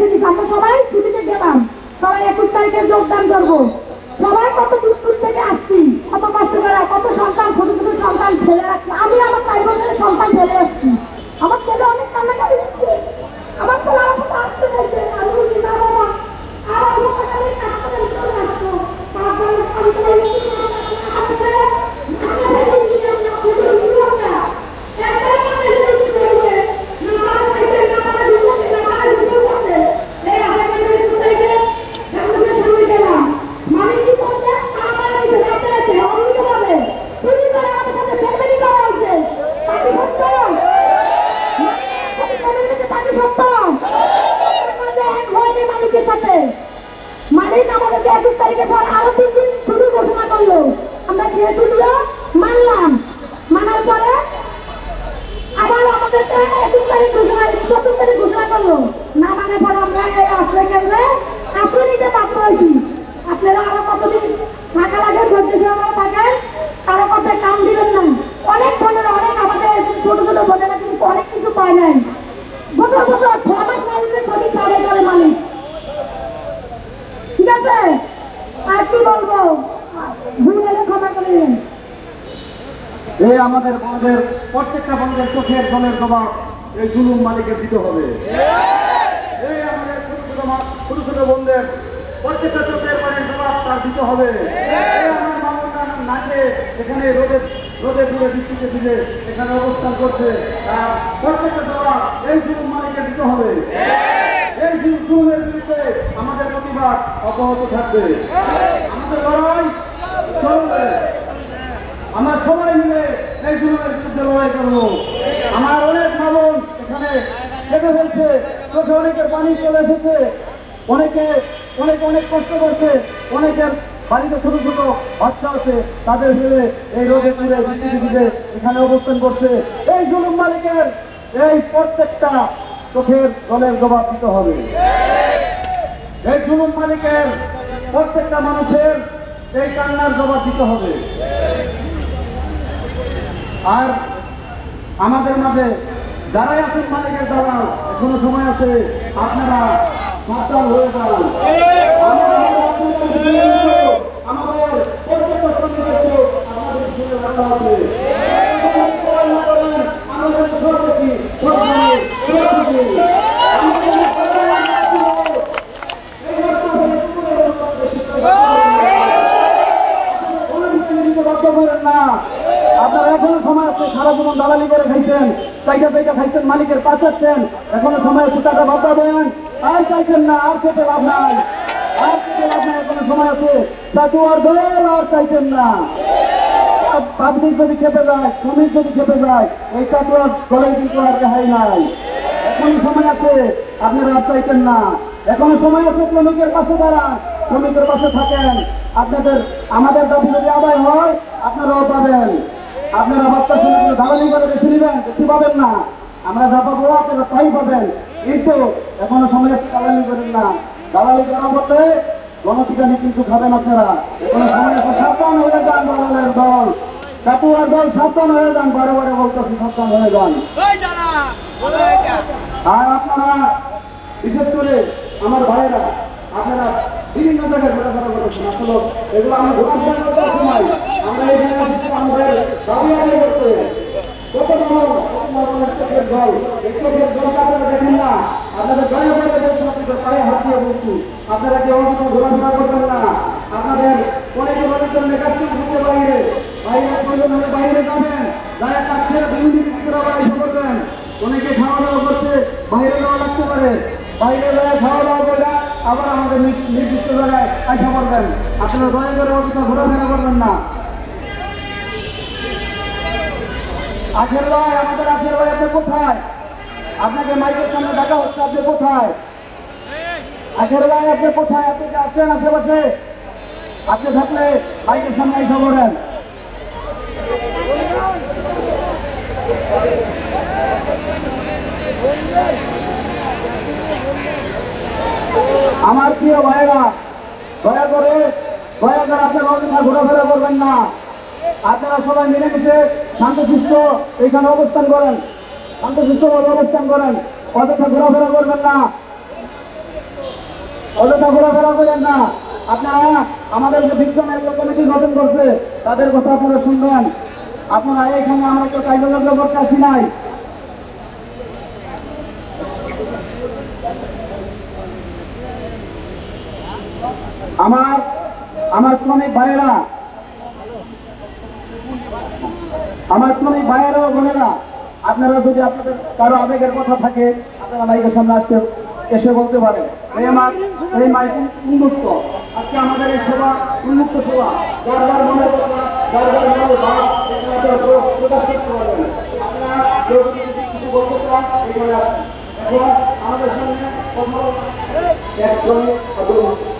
দিচ্ছি আমরা সবাই ছুটিতে গেলাম। সবাই একুশ তারিখে যোগদান করব সবাই কত দূর দূর থেকে আসছি কত কষ্ট করে কত সন্তান ছোট ছোট সন্তান ফেলে রাখছি আমি আমার চার বছরের সন্তান ফেলে আসছি আমার ছেলে অনেক কান্নাকাটি দিচ্ছে আমার ছেলে আমার সাথে আসতে চাইছে আমি বলছি না বাবা আর অল্প টাকা দিয়ে কাজ করে চলে আসতো তারপরে আমি তো বলছি, আসলে আমি সেদিন দিলাম না, ওগুলো দিলাম না। একবার আমাকে জিজ্ঞেস করেছে, না আমার কাছে না আমার দিলাম না, আমার দিলাম না। এই আধা ঘণ্টার একটু থেকে ঠাকুরের সামনে গেলাম। মানে কি করছে? আমার কাছে রাতে আছে, অন্যভাবে। চুরি করে আমাদের সাথে ফ্যামিলি করা হয়েছে। তাকে সত্য? আমি ফ্যামিলিকে তাকে সত্য? আমাদের এক হয়নি মালিকের সাথে। মালিক আমাদেরকে একুশ তারিখের পর আরও তিন দিন ছুটি ঘোষণা করল। আমরা সে ছুটিও মানলাম। মানার পরে আবার আমাদেরকে একুশ তারিখ ঘোষণা চব্বিশ তারিখ ঘোষণা করল। না মানে পর আমরা এই আশ্রয় কেন্দ্রে আশ্রয় নিতে বাধ্য হয়েছি। আপনারা আরও কতদিন থাকা লাগে থাকেন কারও কথায় কাম দিবেন না অনেক বোনেরা অনেক আমাদের ছোট ছোট বোনেরা কিন্তু অনেক কিছু পায় নাই বছর বছর ছ মাস মালিককে ছবি ছাড়ে করে মালিক ঠিক আছে আর কি বলব ভুল হলে ক্ষমা করে দিন এই আমাদের বন্ধের প্রত্যেকটা বন্ধের চোখের জলের জবাব এই জুলুম মালিকের দিতে হবে। আমাদের আমার এখানে অবস্থান করছে। এই দিতে হবে। এই আমাদের প্রতিবাদ অব্যাহত থাকবে। আমাদের লড়াই আমরা আমার অনেক ভাবন এখানে কেটে ফেলছে অনেকের পানি চলে এসেছে। অনেকে অনেক অনেক কষ্ট করছে। অনেকের বাড়িতে ছোট ছোট আছে, তাদের এই রোদে পুড়ে বৃষ্টিতে এখানে অবস্থান করছে। এই জুলুম মালিকের এই প্রত্যেকটা চোখের জলের জবাব দিতে হবে। এই জুলুম মালিকের প্রত্যেকটা মানুষের এই কান্নার জবাব দিতে হবে। আর আমাদের মাঝে যারাই আছেন মালিকের দালাল এখনও সময় আছে আপনারা সাবধান হয়ে যান আমাদের প্রত্যেকটা শ্রমিকের আমাদের ছেলে রাখা আছে। আমাদের সরকারি সরকারি সরকারি আপনারা এখনও সময় আছে সারা জীবন দালালি করে খাইছেন, চাইটা চাইটা খাইছেন, মালিকের পাচাচ্ছেন এখনও সময় আছে, টাকা বাদ দেন। আর চাইছেন না, আর খেতে লাভ নাই। আর খেতে লাভ নাই, এখনও সময় আছে। চাকু আর দল, আর চাইছেন না। পাবলিক যদি খেপে যায়, শ্রমিক যদি খেপে যায়, এই চাকু আর দলের কিন্তু আর রেহাই নাই। এখনও সময় আছে, আপনারা আর চাইছেন না। এখনও সময় আছে, শ্রমিকের পাশে দাঁড়ান। শ্রমিকের পাশে থাকেন। আপনাদের, আমাদের দাবি যদি আদায় হয়, আপনারাও পাবেন। আপনারা ভাবতেছেন দালালি করে বেশি নেবেন বেশি পাবেন না। আমরা যা পাবো আপনারা তাই পাবেন। কিন্তু এখনও সময় আছে দালালি করেন না। দালালি করা বলতে গণপিকানি কিন্তু খাবেন আপনারা। এখনও সময় আছে সাবধান হয়ে যান দালালের দল। চাপুয়ার দল সাবধান হয়ে যান বারে বারে বলতেছি সাবধান হয়ে যান। আর আপনারা বিশেষ করে আমার ভাইয়েরা আপনারা বিভিন্ন জায়গায় ঘোরাফেরা করেছেন। আসলে এগুলো আমরা ঘোরাফেরা করতে সময় আমরা এই জায়গায় এসেছি আমাদের দাবি আদায় করতে কত মানুষ চোখের জল? এই চোখের জলটা আপনারা দেখেন না। আপনাদের দয়া করে বলছি আপনাদের পায়ে হাত দিয়ে বলছি আপনারা কেউ অন্তত ঘোরাফেরা করবেন না? আপনাদের অনেকে অনেক কাজ করতে বাইরে। যাবেন বিভিন্ন ভিতরে আবার এসে করবেন অনেকে খাওয়া দাওয়া করছে বাইরে যাওয়া লাগতে পারে বাইরে যায় খাওয়া দাওয়া করে আবার আমাদের নির্দিষ্ট জায়গায় আসা করবেন আপনারা দয়া করে অতটা ঘোরাফেরা করবেন না। আখের ভাই আমাদের আখের ভাই আপনি কোথায়? আপনাকে মাইকের সামনে দেখা হচ্ছে, আপনি কোথায়? আখের ভাই আপনি কোথায়? আপনি কি আসছেন আশেপাশে? আপনি থাকলে মাইকের সামনে এসে পড়েন। আমার প্রিয় ভাইয়েরা, দয়া করে দয়া করে আপনারা অযথা ঘোরাফেরা করবেন না। আপনারা সবাই মিলেমিশে শান্ত শান্তশিষ্ট এখানে অবস্থান করেন। শান্ত শান্তশিষ্টভাবে অবস্থান করেন। অযথা ঘোরাফেরা করবেন না। অযথা ঘোরাফেরা করেন না। আপনারা আমাদের যে বিজ্ঞান কমিটি গঠন করছে, তাদের কথা আপনারা শুনবেন। আপনারা এখানে আমরা তো কাইলগ্ন করতে আসি নাই। আমার আমার শ্রমিক ভাইয়েরা, আমার শ্রমিক ভাইয়েরা বোনেরা, আপনারা যদি আপনাদের কারও আবেগের কথা থাকে, আপনারা মাইকের সামনে আসতে, এসে বলতে পারেন। এই আমার, এই মাইক উন্মুক্ত। আজকে আমাদের এই সেবা উন্মুক্ত ভাব এখানে আপনারা প্র- প্রকাশ করতে পারবেন আপনারা কেউ কিছু বলতে চান আসেন। এখন আমাদের সামনে কথা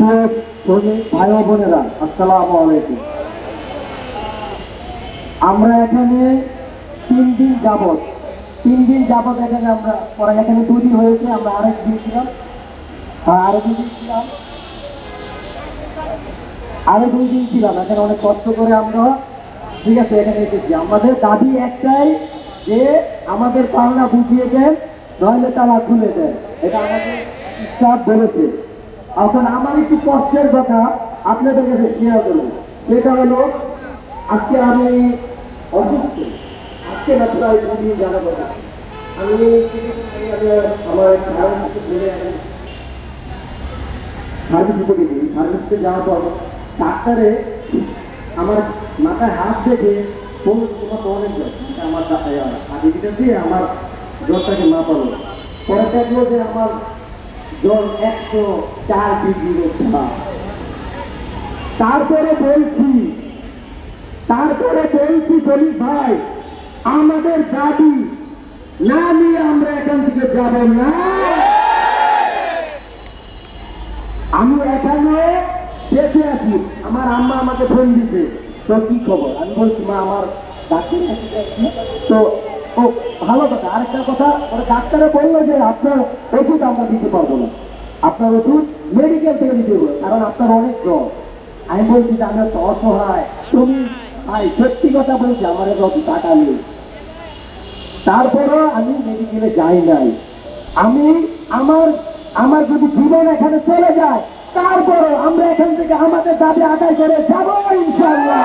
ভাই বোনেরা, আসসালামু আলাইকুম। আমরা এখানে তিন দিন যাবত তিন দিন যাবত এখানে আমরা, পরে এখানে দুদিন হয়েছে, আমরা আরেক দিন ছিলাম। আর আরও দুই দিন ছিলাম। আরও দুই দিন ছিলাম। এখানে অনেক কষ্ট করে আমরা, ঠিক আছে, এখানে এসেছি। আমাদের দাবি একটাই যে আমাদের পাওনা বুঝিয়ে দেন, নইলে তালা খুলে দেন। এটা আমাদের স্টাফ বলেছে। এখন আমার একটু কষ্টের কথা আপনাদের কাছে শেয়ার করব সেটা হলো, আজকে আমি অসুস্থ। আজকে না প্রায় দুদিন জানা কথা আমি আমি আমার সার্ভিসে ফিরে গেছি সার্ভিসে যাওয়ার পর ডাক্তারে আমার মাথায় হাত দেখে বলল অনেক জ্বর। আমার দিয়ে আমার জ্বরটাকে মাপালো পরে দেখল যে আমার একশো চার ডিগ্রি তারপরে বলছি তারপরে বলছি শরীফ ভাই, আমাদের দাবি না নিয়ে আমরা এখান থেকে যাব না। আমি এখানে বেঁচে আছি। আমার আম্মা আমাকে ফোন দিছে। তো কি খবর? আমি বলছি, মা, আমার ডাক্তার তো ভালো কথা। আরেকটা কথা, ওরা ডাক্তারে বলল যে আপনার ওষুধ আমরা দিতে পারব না। আপনার ওষুধ মেডিকেল থেকে দিতে হবে, কারণ আপনার অনেক জ্বর। আমি বলছি যে আমি তো অসহায়। তুমি ভাই, সত্যি কথা বলছি, আমার যত টাকা নেই। তারপরও আমি মেডিকেলে যাই নাই। আমি আমার আমার যদি জীবন এখানে চলে যায়, তারপরও আমরা এখান থেকে আমাদের দাবি আদায় করে যাব ইনশাল্লাহ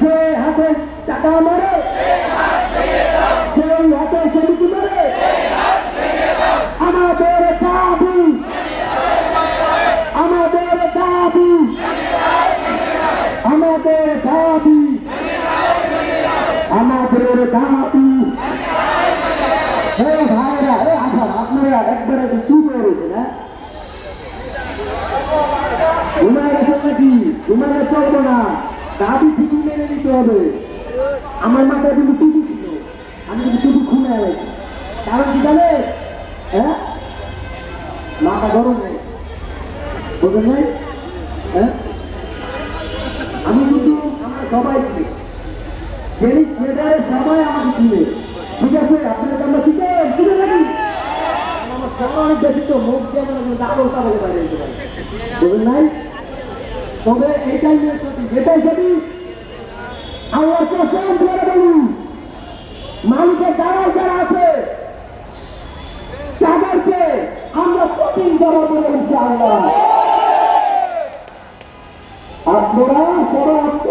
যে হাতে টাকা মারে হাতে সেদিকে মারে আমাদের দাবি আমাদের দাবি আমাদের দাবি আমাদের দাবি হে ভাইরা হে আধার আপনারা একবারে চুপ হয়ে রয়েছে না ঘুমায় গেছেন ঘুমায় চলবো না। দাবি ঠিকই মেনে নিতে হবে। আমার মাথায় কিন্তু টুপি ছিল। আমি কিন্তু টুপি খুলে গেছি কারণ কি জানে? হ্যাঁ? মাথা গরম নেই। বোঝেন নাই? হ্যাঁ? আমি কিন্তু আমরা সবাই ছিলি। টেনিস প্লেয়ারের সবাই আমাকে চিনে। ঠিক আছে আপনাদের আমরা চিনে চিনে নাকি আমার অনেক বেশি তো। মুখ দিয়ে মানে ডাবল টাবল বাইরে যেতে পারে। বোঝেন নাই? তবে মেয়ে সঠিক এটাই সঠিক আল্লাহ কসম করে বলুন মানুষের দালাল যারা আছে, তাদেরকে আমরা কঠিন জবাব দেবো ইনশাআল্লাহ। আপনারা সবাই